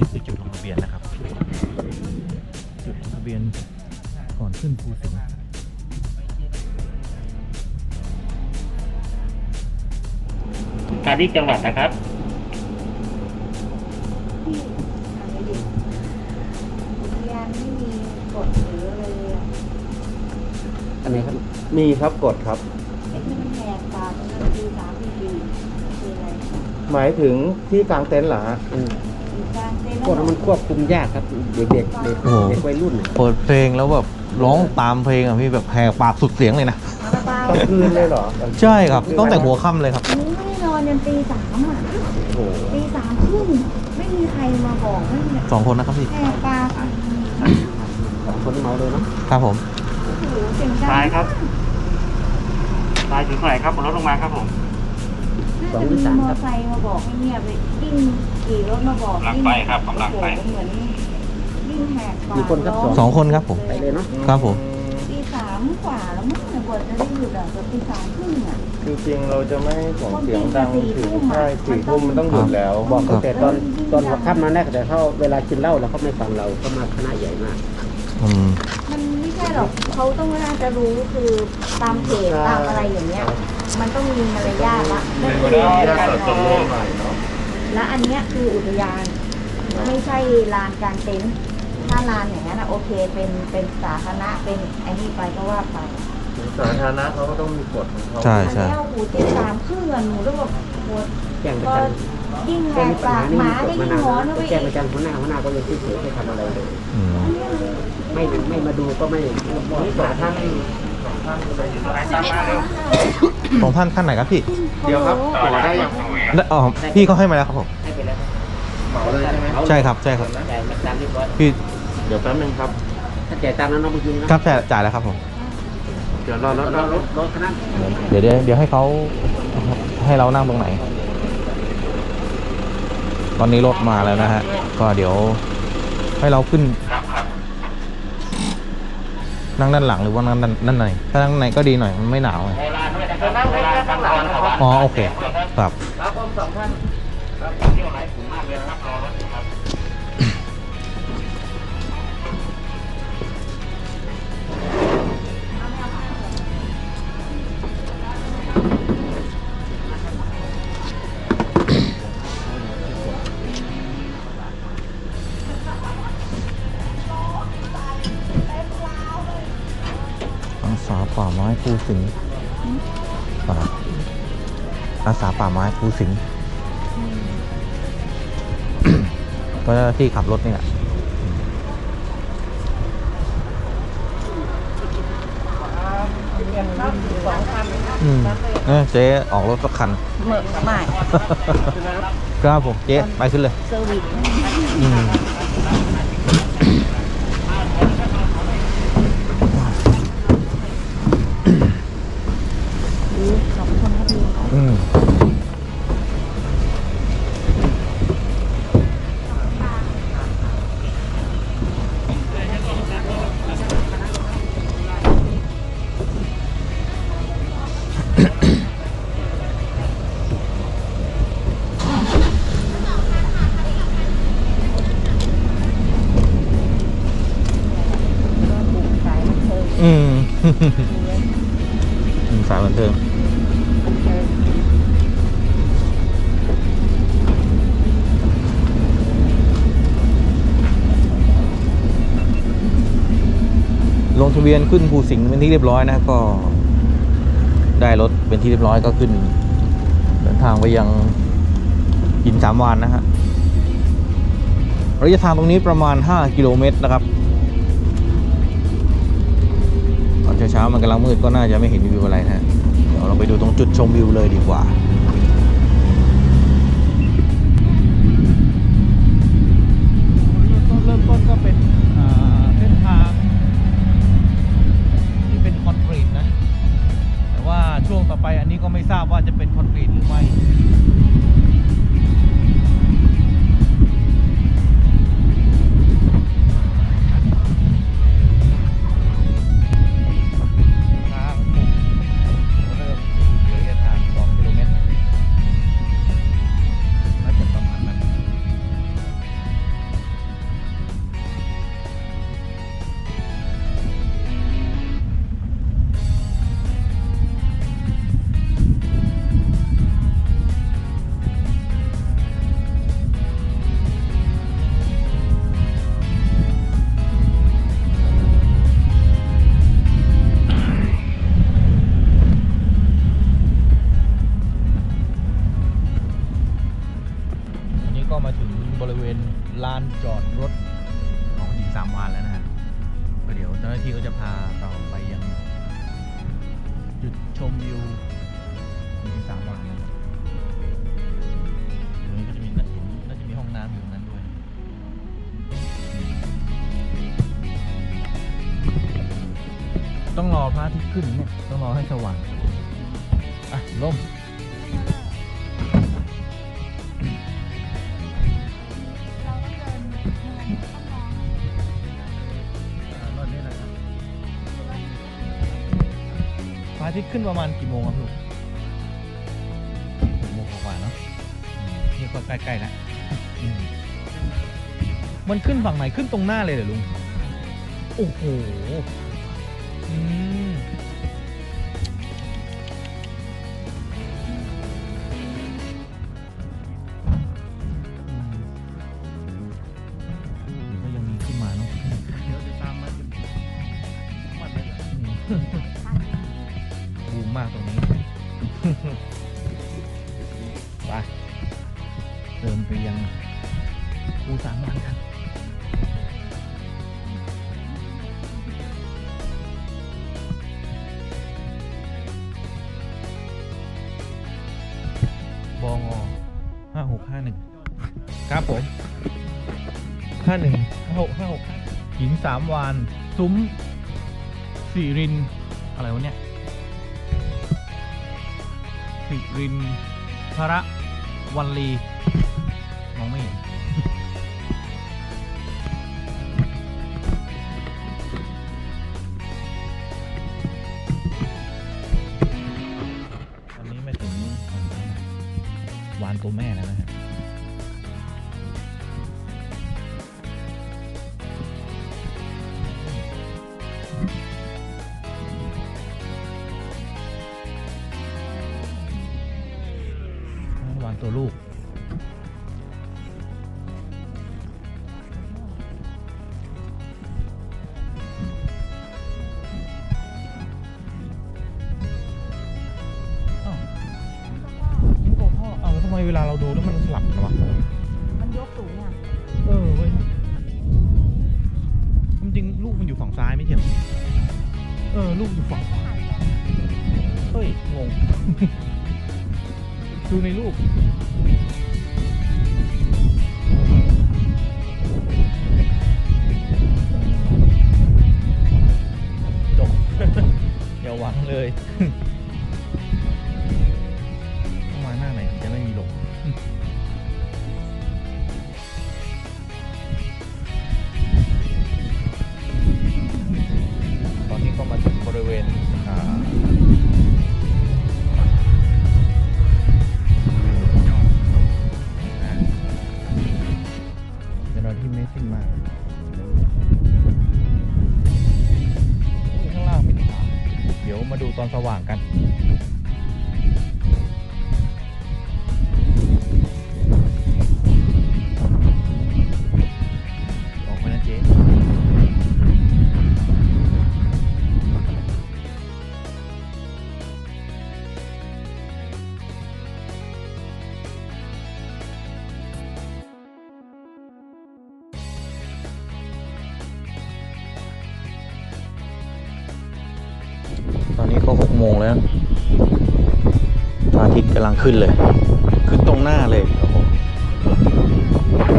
นนี้คือจุดลงทะเบียนนะครับ จุดลงทะเบียนก่อนขึ้นภูสิงห์การที่จังหวัดนะครับที่ทำไม่ดีอุทยานไม่มีกฎหรืออะไรเลยอะอันนี้ครับ มีครับกฎครับไอ้ที่มันแหกปากมันตีสามตีสี่คืออะไรหมายถึงที่กลางเต็นท์เหรอฮะ อยู่กลางเต็นท์กฎมันควบคุมยากครับเด็กๆเด็กโอ้โห เด็กวัยรุ่นน่ะเปิดเพลงแล้วแบบร้องตามเพลงอะพี่แบบแหกปากสุดเสียงเลยนะมาระบายกลางคืนเลยเหรอใช่ครับตั้งแต่หัวค่ำเลยครับหนูไม่ได้นอนยันตีสามอะโอ้โหตีสามครึ่งไม่มีใครมาบอกไม่มีสองคนนะครับพี่ แหกปากอะสองคนเมาเลยเนาะครับผม โอ้โหเสียงดังซ้ายครับตายถึงเท่าไหร่ครับบนรถลงมาครับผม น่าจะมีมอไซค์มาบอกให้เงียบเลยยิ่งขี่รถมาบอกกำลังไปครับกำลังไป โอ้โหเหมือนยิ่งแหกปากกี่คนครับร้สองคนครับผม ไปเลยเนาะครับผม ตีสามกว่าแล้วมั้งเนี่ยกว่าจะได้หยุดอะเกือบตีสามครึ่งอะ คือจริงเราจะไม่ส่งเสียงดังถึงใช่สี่ทุ่มมันต้องหยุดแล้วครับแต่ตอนตอนหัวค่ำนั่นแรกแต่เขาเวลากินเหล้าแล้วเขาไม่ฟังเราก็มาคณะใหญ่มาก อืม มันไม่ใช่หรอกเขาต้องน่าจะรู้คือตามเพจตามอะไรอย่างเงี้ย มันต้องมีมารยาทละนั่นคือการมองและอันเนี้ยคืออุทยาน ไม่ใช่ลานกลารเต็นท์ถ้าลานอย่างนั้นนะโอเคเป็นเป็นสาธารณะเป็นไอ้นี่ไปก็ว่าไปสาธารณะเขาก็ต้องมีกฎของเขาใช่อันใช่เนี้ยโอ้โหตีสามครึ่งอะหนูต้องแบบปวดแจ้งประก็กันยิ่งแหแจ้งกปัญปาหากนี่หมีมากฎได้มายิ่งนานหอนแล้วไปแจ้งอีประกกันหัวหน้าหัวหน้าก็ยังเฉยๆไม่ทำอะไรเลยอืมไม่ไม่มาดูก็ไม่นี่สองท่าน ของท่านขั้นไหนครับพี่ เดี๋ยวครับต่อได้ยังได้อ๋อพี่เขาให้มาแล้วครับผมให้ไปแล้วเหมาเลยใช่ไหมใช่ครับใช่ครับจ่ายตังค์เรียบร้อยพี่เดี๋ยวแป๊บนึงครับถ้าจ่ายตังค์แล้วน้องไปยิงนะครับจ่ายจ่ายแล้วครับผมเดี๋ยวรอรถรถรถรถคณะเดี๋ยวเดี๋ยวเดี๋ยวให้เขาให้เรานั่งตรงไหน ตอนนี้รถมาแล้วนะฮะก็เดี๋ยวให้เราขึ้น นั่งด้านหลังหรือว่านั่งด้านด้านในถ้านั่งด้านในก็ดีหน่อยมันไม่หนาวไงนั่งรถแค่ข้างหลังนะครับอ๋อโอเคครับครับผมสองท่านเที่ยวไหนผมมากเลยนะครับรอรถ ภูสิงห์ก็ที่ขับรถนี่แหละอืมเออเจ๊ออกรถสักคันเมื่อไม่ ครับผมเจ๊ไปขึ้นเลย เซอร์วิส อืม วียนขึ้นภูสิงห์เป็นที่เรียบร้อยนะก็ได้รถเป็นที่เรียบร้อยก็ขึ้นเดินทางไปยังหินสามวานนะฮะระยะทางตรงนี้ประมาณ 5 กิโลเมตรนะครับตอนเช้าๆมันกำลังมืดก็น่าจะไม่เห็นวิวอะไรนะเดี๋ยวเราไปดูตรงจุดชมวิวเลยดีกว่า รับพระอาทิตย์ขึ้นประมาณกี่โมงครับลูกหกโมงกว่าเนาะนี่ก็ใกล้ๆแล้วอืมมันขึ้นฝั่งไหนขึ้นตรงหน้าเลยเหรอลุง โอ้โห อืม ครับผมห้าหนึ่งห้าหกห้าหกหินสามวานซุ้มสีริน อะไรวะเนี่ยสิรินพระวันลี ตัวลูกอ้าวนี่ตัวพ่ออ้าวแล้วทำไมเวลาเราดูแล้วมันสลับกันวะมันยกสูงอะเออเว้ยความจริงลูกมันอยู่ฝั่งซ้ายไม่ใช่เหรอเออ ลูกอยู่ฝั่งขวาเฮ้ย งง ดูในรูป ก็หกโมงแล้วพระอาทิตย์กำลังขึ้นเลย ขึ้นตรงหน้าเลย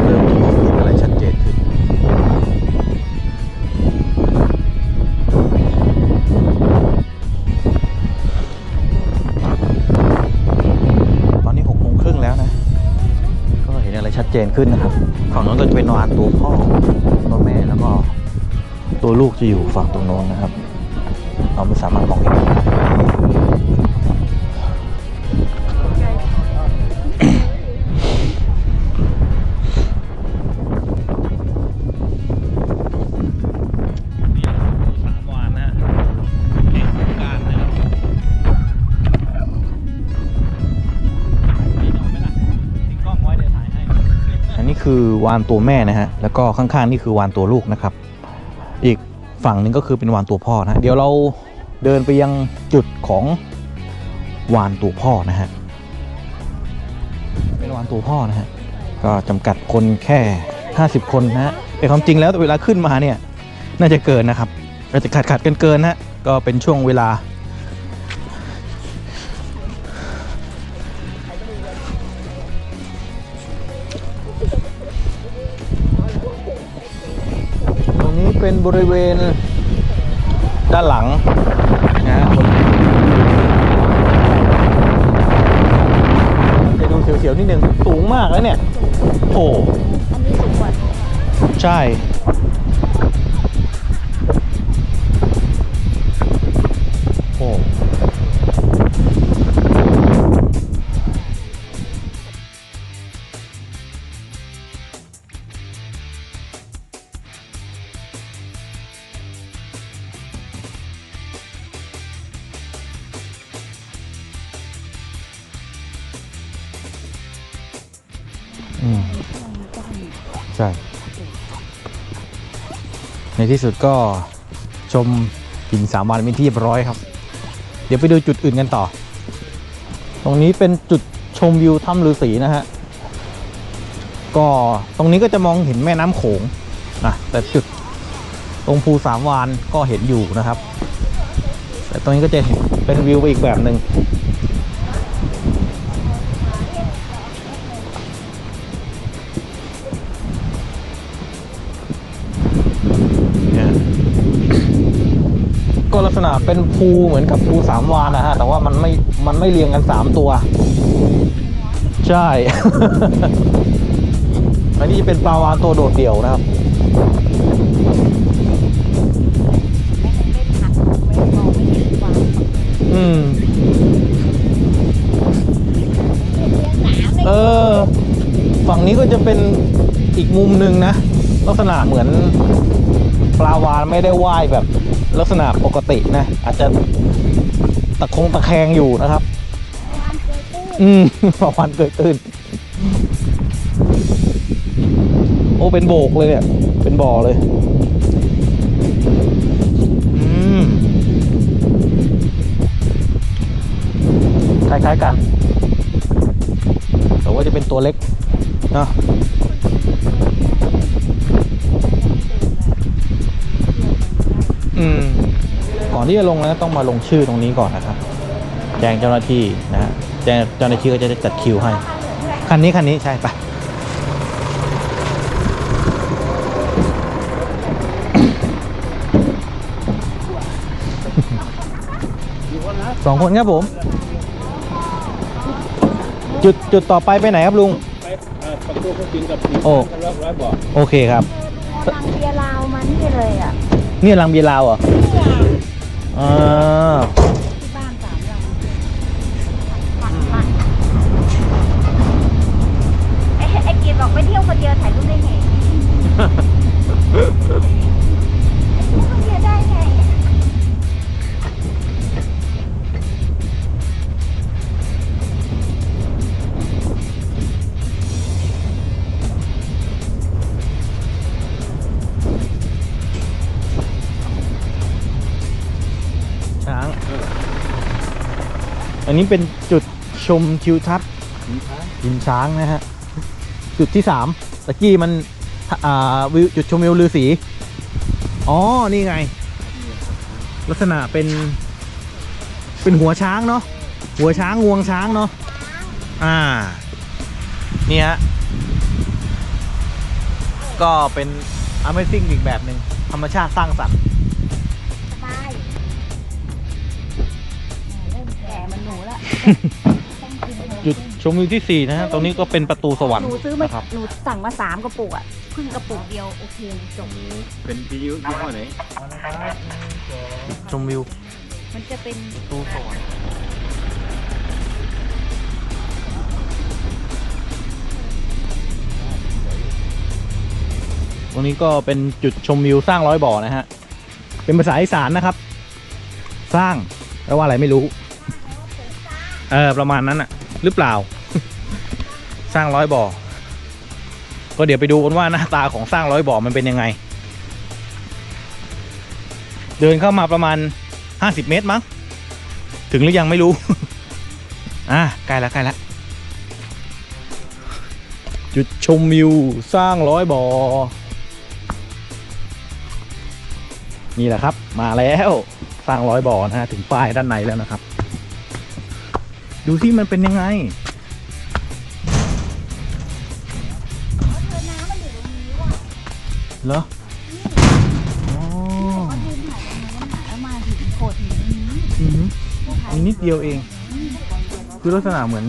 เริ่มมองเห็นอะไรชัดเจนขึ้นตอนนี้หกโมงครึ่งแล้วนะ ก็เห็นอะไรชัดเจนขึ้นนะครับ ฝั่งโน้นก็จะเป็นวานตัวพ่อตัวแม่แล้วก็ตัวลูกจะอยู่ฝั่งตรงโน้นนะครับ เราไม่สามารถมองเห็น คือวานตัวแม่นะฮะแล้วก็ข้างๆนี่คือวานตัวลูกนะครับ อีกฝั่งหนึ่งก็คือเป็นวานตัวพ่อนะเดี๋ยวเราเดินไปยังจุดของวานตัวพ่อนะฮะเป็นวานตัวพ่อนะฮะก็จำกัดคนแค่ 50 คนนะฮะแต่ความจริงแล้วเวลาขึ้นมาเนี่ยน่าจะเกินนะครับอาจจะขาดขาดเกินเกินนะก็เป็นช่วงเวลา บริเวณด้านหลังนะฮะจะดูเสียวๆนิดนึงสูงมากแล้วเนี่ยโอ้อันนี้สูงกว่าใช่ ที่สุดก็ชมหินสามวันเป็นที่เรียบร้อยครับ เดี๋ยวไปดูจุดอื่นกันต่อ ตรงนี้เป็นจุดชมวิวถ้ำฤาษีนะฮะก็ตรงนี้ก็จะมองเห็นแม่น้ำโขงนะแต่จุดตรงภูสามวานก็เห็นอยู่นะครับ แต่ตรงนี้ก็จะเห็นเป็นวิวไปอีกแบบหนึ่ง ก็ลักษณะเป็นภูเหมือนกับภูสามวานนะฮะ แต่ว่ามันไม่ มันไม่เรียงกันสามตัว ใช่ อันนี้จะเป็นปลาวานตัวโดดเดี่ยวนะครับไม่มองไม่เห็นกวางอืม เออ ฝั่งนี้ก็จะเป็นอีกมุมหนึ่งนะ ลักษณะเหมือนปลาวานไม่ได้ว่ายแบบ ลักษณะปกตินะ อาจจะตะคงตะแคงอยู่นะครับ อืมปลาวานเกิดตื้นโอ้เป็นโบกเลยเนี่ย เป็นบ่อเลย อืมคล้ายๆกันแต่ว่าจะเป็นตัวเล็กเนาะ อืมก่อนที่จะลงนะต้องมาลงชื่อตรงนี้ก่อนนะครับ แจ้งเจ้าหน้าที่นะฮะแจ้งเจ้าหน้าที่ก็จะได้จัดคิวให้ คันนี้คันนี้ใช่ปะสองคนครับผม จุดจุดต่อไปไปไหนครับลุง ไปประตูเขากินกับโอ้ ร้อยร้อยบอกโอเคครับ นี่ลังเบียร์ลาวเหรอเนี่ยอ่า นี้เป็นจุดชมทิวทัศน์หินช้างนะฮะ จุดที่สามตะกี้มันวิวจุดชมวิวลือสีอ๋อ นี่ไง ลักษณะเป็น เป็นหัวช้างเนาะหัวช้างงวงช้างเนาะอ่านี่ฮะก็เป็น Amazing อีกแบบหนึ่งธรรมชาติสร้างสรรค์ จุดชมวิวที่ 4 นะฮะ ตรงนี้ก็เป็นประตูสวรรหค์นูซื้อมานะครับ หนูสั่งมาสามกระปุกอะเพิ่งกระปุกเดียวโอเคจบเป็นวิทยุยี่ห้อไหนชมวิวมันจะเป็นประตูสวรรค์ตรงนี้ก็เป็นจุดชมวิวสร้างร้อยบ่อนะฮะ เป็นภาษาอีสานนะครับ สร้างแปลว่าอะไรไม่รู้ เออประมาณนั้นอะหรือเปล่า สร้างร้อยบ่อ ก็เดี๋ยวไปดูกันว่าหน้าตาของสร้างร้อยบ่อมันเป็นยังไง เดินเข้ามาประมาณ 50 เมตรมั้งถึงหรือยังไม่รู้ อะใกล้แล้วใกล้แล้วจุดชมวิวสร้างร้อยบ่อ นี่แหละครับ มาแล้วสร้างร้อยบ่อนะฮะถึงป้ายด้านในแล้วนะครับ ดูที่มันเป็นยังไงน้ำมันอยู่ตรงนี้ว่ะเหรออ๋อเขายืนถ่ายตรงนู้นน่ะแล้วมาถึงโขดหินตรงนี้อืมมีนิดเดียวเอง คือลักษณะเหมือน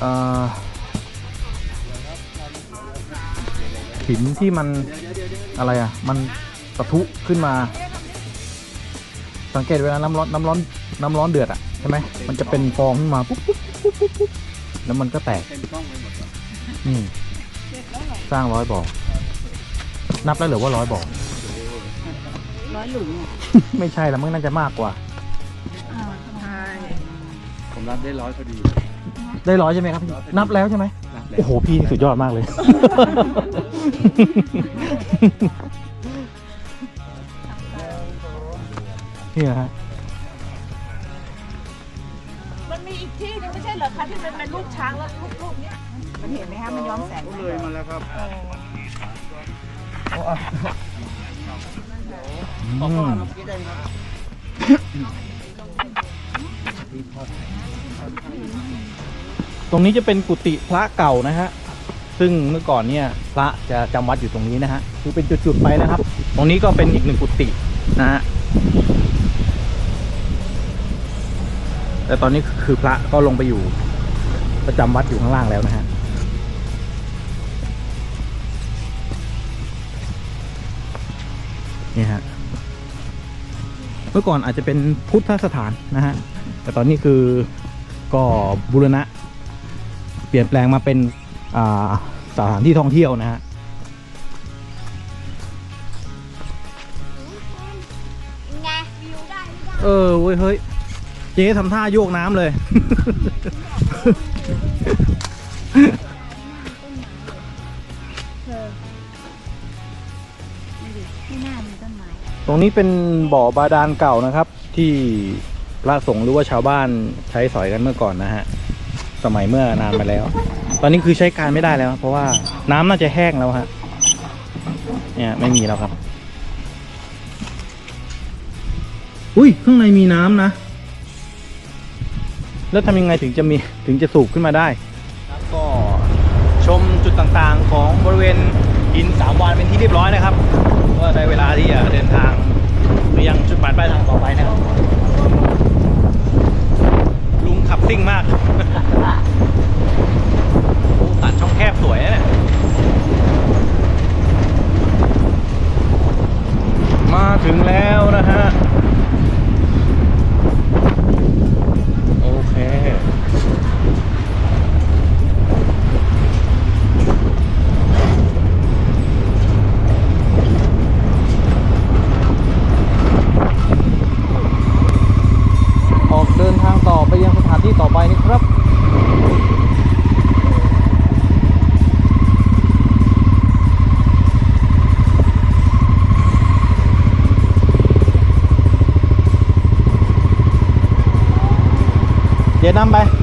เอ่อหินที่มันอะไรอะ มันปะทุขึ้นมา สังเกตเวลาน้ำร้อนน้ำร้อนน้ำร้อนเดือดอะใช่ไหมมันจะเป็นฟองขึ้นมาปุ๊บปุ๊บปุ๊บปุ๊บปุ๊บแล้วมันก็แตกนี่สร้างร้อยบ่อนับแล้วเหรือว่าร้อยบ่อร้อยหลุมอะไม่ใช่แล้วมันน่าจะมากกว่าอ้าวใช่ผมรับได้ร้อยพอดี ได้ร้อยใช่ไหมครับพี่นับแล้วใช่ไหมรับแล้ว โอ้โหพี่นี่สุดยอดมากเลย นี่นะฮะ ที่มันเป็นรูปช้างแล้วรูปรูปเนี้ยมันเห็นไหมคะมันย้อมแสงเลยมาแล้วครับอืมตรงนี้จะเป็นกุฏิพระเก่านะฮะ ซึ่งเมื่อก่อนเนี่ยพระจะจำวัดอยู่ตรงนี้นะฮะ คือเป็นจุดๆไปนะครับ ตรงนี้ก็เป็นอีกหนึ่งกุฏินะฮะ แต่ตอนนี้คือพระก็ลงไปอยู่ ประจำวัดอยู่ข้างล่างแล้วนะฮะนี่ฮะเมื่อก่อนอาจจะเป็นพุทธสถานนะฮะแต่ตอนนี้คือก็บูรณะ เปลี่ยนแปลงมาเป็นสถานที่ท่องเที่ยวนะฮะเออเว้ยเฮ้ยเจ๊ทำท่าโยกน้ำเลย ไม่น่ามีต้นไม้ตรงนี้เป็นบ่อบาดาลเก่านะครับ ที่พระสงฆ์หรือว่าชาวบ้านใช้สอยกันเมื่อก่อนนะฮะ สมัยเมื่อนานมาแล้ว ตอนนี้คือใช้การไม่ได้แล้ว เพราะว่าน้ำน่าจะแห้งแล้วฮะเนี่ยไม่มีแล้วครับ อุ้ยข้างในมีน้ำนะ แล้วทำยังไงถึงจะมีถึงจะสูบขึ้นมาได้ก็ชมจุดต่างๆของบริเวณหินสามวานเป็นที่เรียบร้อยนะครับก็ได้เวลาที่จะเดินทางไปยังจุดหมายปลายทางต่อไปนะครับลุงขับซิ่งมากโอ้ตัดช่องแคบสวยนะเนี่ยมาถึงแล้วนะฮะ โอเค ออกเดินทางต่อไปยังสถานที่ต่อไปนะครับ เ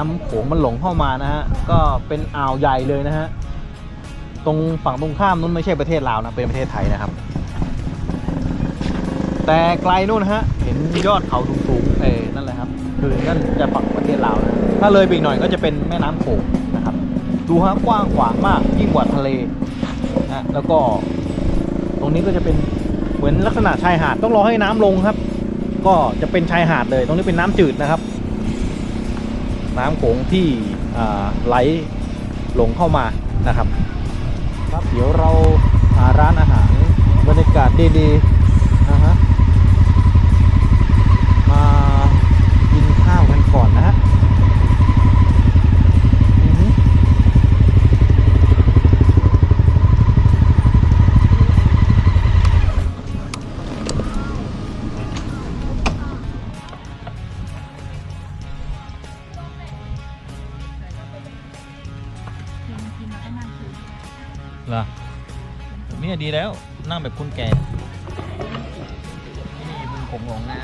น้ำโขงมันหลงเข้ามานะฮะ ก็เป็นอ่าวใหญ่เลยนะฮะ ตรงฝั่งตรงข้ามนู้นไม่ใช่ประเทศลาวนะ เป็นประเทศไทยนะครับ แต่ไกลนู่นฮะ เห็นยอดเขาสูงๆเอ้นั่นแหละครับ คือนั่นจะฝั่งประเทศลาวนะ ถ้าเลยไปหน่อยก็จะเป็นแม่น้ำโขงนะครับ ดูฮะกว้างขวางมากยิ่งกว่าทะเลนะแล้วก็ตรงนี้ก็จะเป็นเหมือนลักษณะชายหาดต้องรอให้น้ำลงครับ ก็จะเป็นชายหาดเลย ตรงนี้เป็นน้ำจืดนะครับ น้ำโขงที่ไหลหลงเข้ามานะครับ ครับเดี๋ยวเราหาร้านอาหารบรรยากาศดีๆ แบบนี้ดีแล้วนั่งแบบคนแก่ที่นี่มึงคงงงหน้า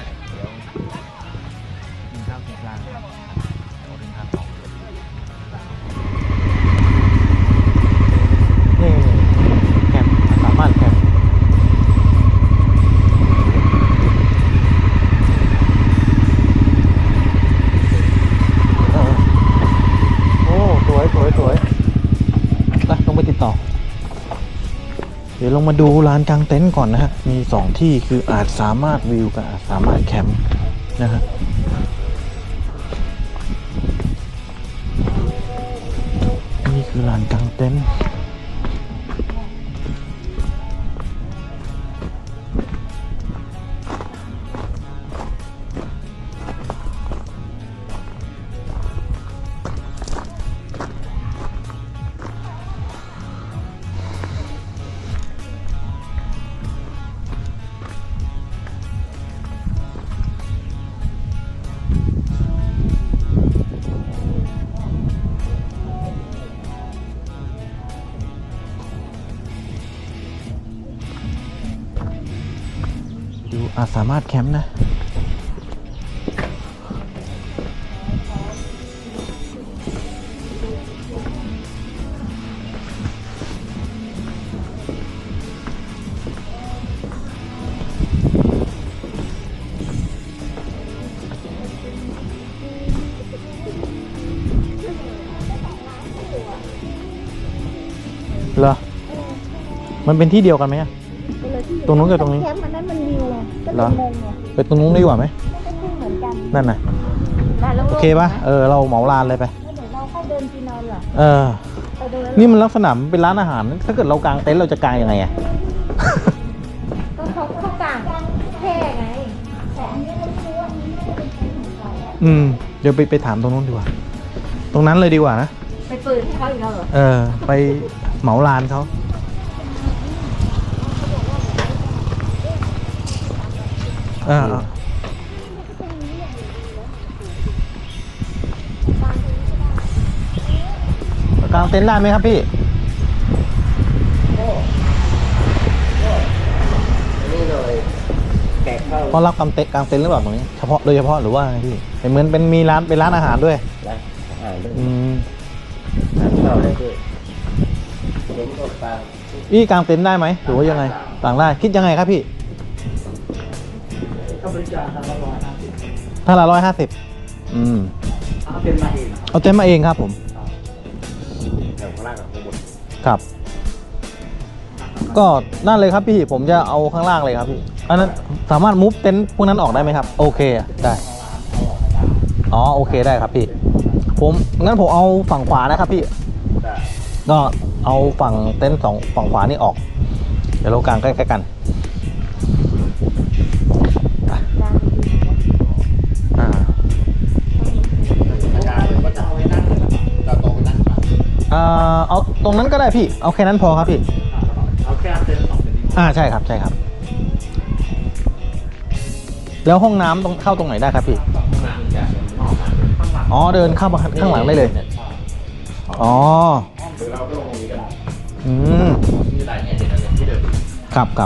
ลงมาดูลานกลางเต็นท์ก่อนนะฮะ มีสองที่คืออาจสามารถวิวกับอาจสามารถแคมป์นะฮะนี่คือลานกลางเต็นท์ามารถแคมป์นะ เหรอ มันเป็นที่เดียวกันไหมอะ ตรงนู้นกับตรงนี้ แคมป์อันนั้นมัน เหเลรอยงงไงไปตรงนู้นดีกว่าไหมก็คือเหมือนกันนั่นน่ะแล้วเราโอเคปะเออเราเหมาลานเลยไปแล้วเดี๋ยวเราเข้าเดินกินเอาเหรอเออไปเดินนี่มันลักษณะมันเป็นร้านอาหาร ถ้าเกิดเรากางเต็นท์เราจะกางยังไงอะก็เขาเขากางแค่ไงแต่อันนี้เราไม่รู้ว่าอันนี้น่าจะเป็นแคมป์ของเขาอะอืมเดี๋ยวไปไปถามตรงนู้นดีกว่า ตรงนั้นเลยดีกว่านะไปเปิดให้เขาอีกแล้วเหรอเออ ไปเหมาลานเขา ออเออกางเต็นท์ได้ไหมครับพี่นี่เลยแขกเข้าเขารับกางเต็นท์กางเต็นท์หรือเปล่าตรงนี้เฉพาะโดยเฉพาะหรือว่าไงพี่เห็นเหมือนเป็นมีร้านเป็นร้านอาหารด้วยแล้วอ่าเรื่องอืมเข้าได้ด้วยเห็นก็ฟังพี่กางเต็นท์ได้ไหมหรือว่ายังไงต่างได้คิดยังไงครับพี่เขา บริจาคทางละร้อยห้าสิบถ้าละร้อยห้าสิบอืม เอาเป็นมาเองเอาเต็นท์มาเองครับผม แถวข้างล่างกับข้างบนครับ ก็นั่นเลยครับพี่ผมจะเอาข้างล่างเลยครับพี่อันนั้นสามารถมุฟเต็นท์พวกนั้นออกได้ไหมครับ โอเคอะได้ อ๋อโอเคได้ครับพี่ ผมงั้นผมเอาฝั่งขวานะครับพี่ แต่ก็เอาฝั่งเต็นท์สองฝั่งขวานี่ออก เดี๋ยวเรากางใกล้ๆกัน อ่าอาจารย์ก็จะเอาไว้นั่งเราโตไปนั่งอ่าเอาตรงนั้นก็ได้พี่ เอาแค่นั้นพอครับพี่ เอาแค่เต็นท์สองเต็นท์นี้อ่าใช่ครับใช่ครับ แล้วห้องน้ำตรงเข้าตรงไหนได้ครับพี่อ๋อเดินเข้ามาข้างหลังได้เลย อ๋อหรือเราก็ลงตรงนี้ก็ได้อืมมีหลายเนี่ยเดี๋ยวเราที่เดิม ครับครับ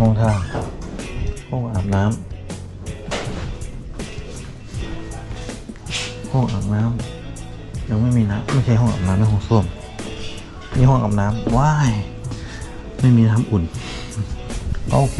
ห้องท่าห้องอาบน้ำห้องอาบน้ำยังไม่มีน้ำไม่ใช่ห้องอาบน้ำไม่ห้องส้วมนี่ห้องอาบน้ำว้ายไม่มีน้ำอุ่นโอเค